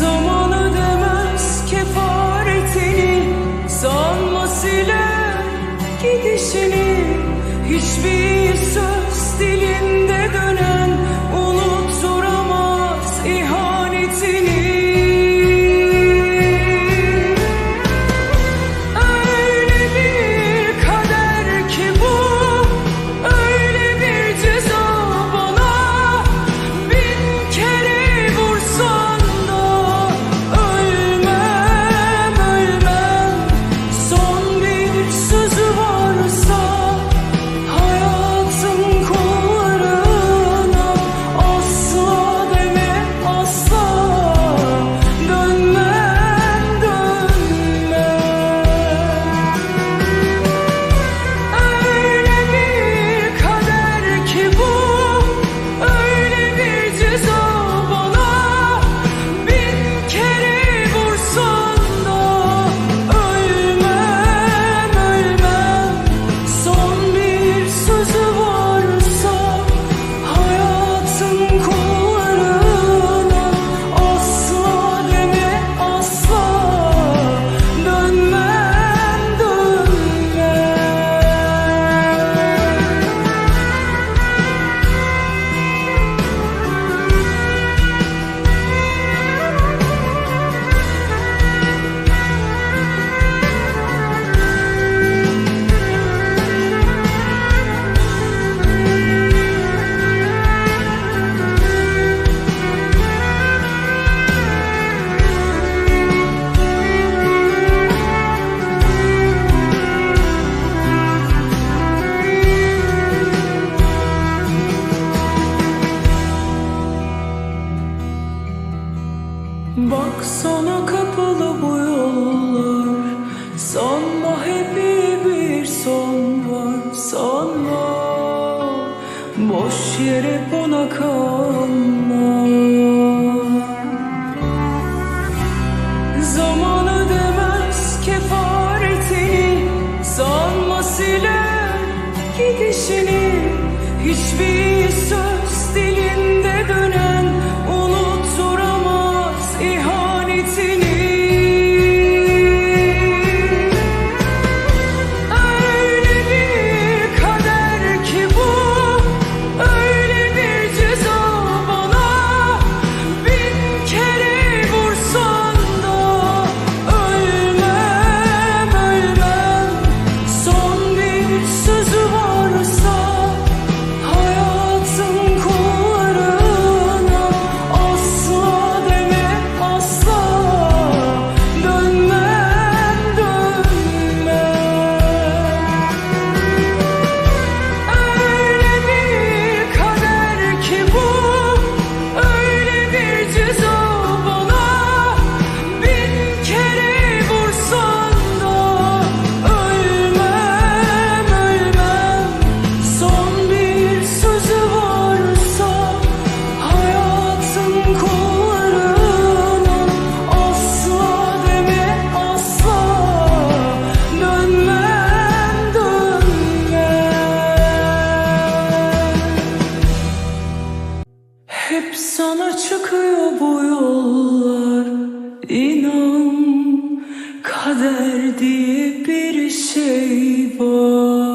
mais Baksana kapalı bu yollar. Sanma hep iyi bir son var Sanma. Boş yere bana kalma. Zaman ödemez kefaretini Sanma siler gidişini. Hiçbir 是 İnan kader diye bir şey var.